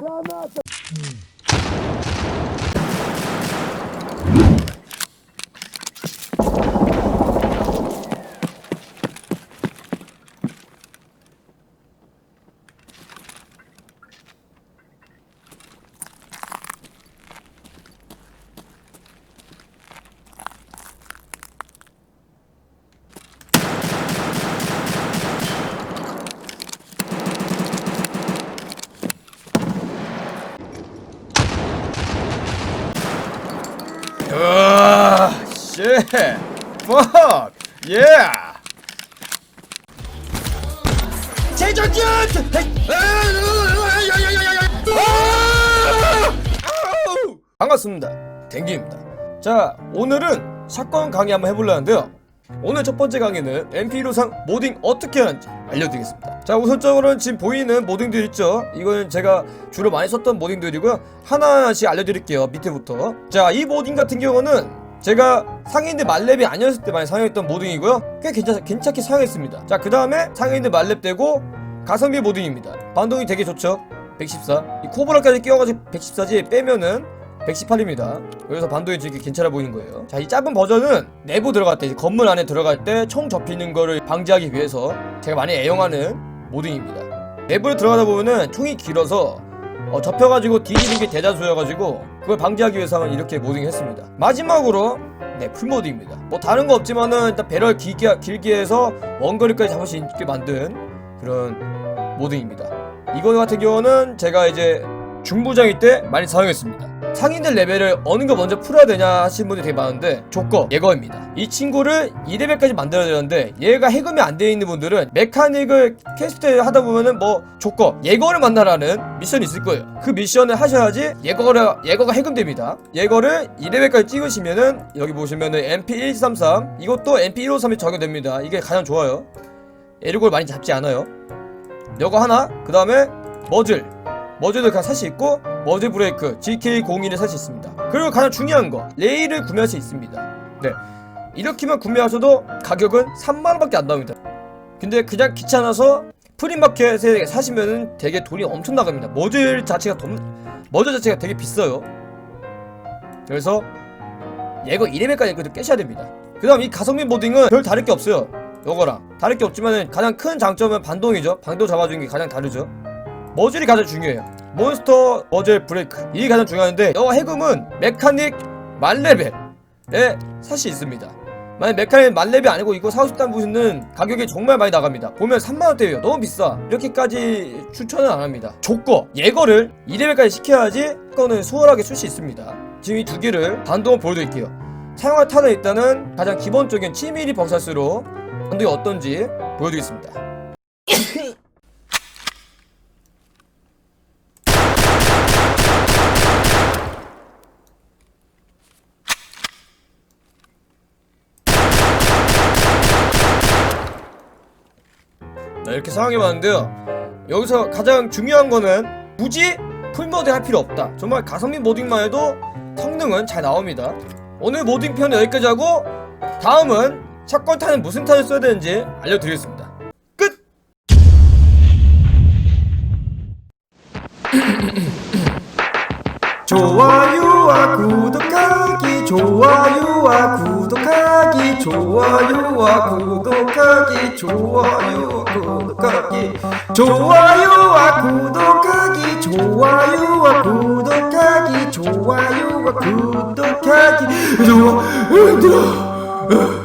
Граната! 으아, shit, fuck, yeah. 반갑습니다. 댕기입니다. 자, 오늘은 사건 강의 한번 해보려는데요. 오늘 첫 번째 강의는 MP1호상 모딩 어떻게 하는지 알려드리겠습니다. 자, 우선적으로는 지금 보이는 모딩들 있죠? 이거는 제가 주로 많이 썼던 모딩들이고요. 하나씩 알려드릴게요. 밑에부터. 자, 이 모딩 같은 경우는 제가 상인들 말렙이 아니었을 때 많이 사용했던 모딩이고요. 꽤 괜찮, 괜찮게 사용했습니다. 자, 그 다음에 상인들 말렙 되고 가성비 모딩입니다. 반동이 되게 좋죠? 114. 이 코브라까지 끼워가지고 114지 빼면은 118입니다. 그래서 반도이 되게 괜찮아 보이는 거예요. 자, 이 짧은 버전은 내부 들어갈 때, 건물 안에 들어갈 때 총 접히는 거를 방지하기 위해서 제가 많이 애용하는 모딩입니다. 내부로 들어가다 보면은 총이 길어서 어, 접혀가지고 뒤지는 게 대다수여가지고 그걸 방지하기 위해서는 이렇게 모딩 했습니다. 마지막으로 네, 풀모드입니다. 뭐 다른 거 없지만은 일단 배럴 길게, 길게 해서 원거리까지 잡을 수 있게 만든 그런 모딩입니다. 이거 같은 경우는 제가 이제 중부장일 때 많이 사용했습니다. 상인들 레벨을 어느 거 먼저 풀어야 되냐 하시는 분들이 되게 많은데 조건 예거입니다. 이 친구를 2레벨까지 만들어야 되는데 얘가 해금이 안 되어 있는 분들은 메카닉을 캐스트 하다 보면은 뭐 조건 예거를 만나라는 미션이 있을 거예요. 그 미션을 하셔야지 예거를 예거가 해금됩니다. 예거를 2레벨까지 찍으시면은 여기 보시면은 MP133 이것도 MP153이 적용됩니다. 이게 가장 좋아요. 에르골 많이 잡지 않아요. 이거 하나 그 다음에 머즐 머즐을 그냥 살수 있고 머즐 브레이크 GK01을 살수 있습니다. 그리고 가장 중요한 거 레일을 구매할 수 있습니다. 네. 이렇게만 구매하셔도 가격은 3만원밖에 안 나옵니다. 근데 그냥 귀찮아서 프리마켓에 사시면은 되게 돈이 엄청 나갑니다. 머즐 자체가 돈 머즐 자체가 되게 비싸요. 그래서 얘거 2레벨까지 그래도 깨셔야 됩니다. 그 다음 이 가성비 모딩은 별 다를 게 없어요. 요거랑. 다를 게 없지만 가장 큰 장점은 반동이죠. 반동 잡아주는 게 가장 다르죠 머즐이 가장 중요해요. 몬스터 머즐 브레이크. 이게 가장 중요한데 요 해금은 메카닉 살수 있습니다. 만약 메카닉 만레벨 아니고 이거 사고 싶다는 분은 가격이 정말 많이 나갑니다. 보면 3만원대예요. 너무 비싸. 이렇게까지 추천은 안합니다. 조건 예거를 2레벨까지 시켜야지 거는 수월하게 쓸 수 있습니다. 지금 이 두 개를 반동을 보여드릴게요. 사용할 탄은 일단은 가장 기본적인 7mm 벅사스로 반동이 어떤지 보여드리겠습니다 네, 이렇게 사용해봤는데요. 여기서 가장 중요한 거는 굳이 풀모드 할 필요 없다. 정말 가성비 모딩만 해도 성능은 잘 나옵니다. 오늘 모딩 편은 여기까지 하고 다음은 사건 탄은 무슨 탄을 써야 되는지 알려드리겠습니다. 끝! 좋아요와 구독하기 좋아요와 구독하기 좋아요와 구독하기 좋아요와 구독하기. 좋아요와 구독하기 좋아요와 구독하기 좋아요와 구독하기. 좋아 힘들어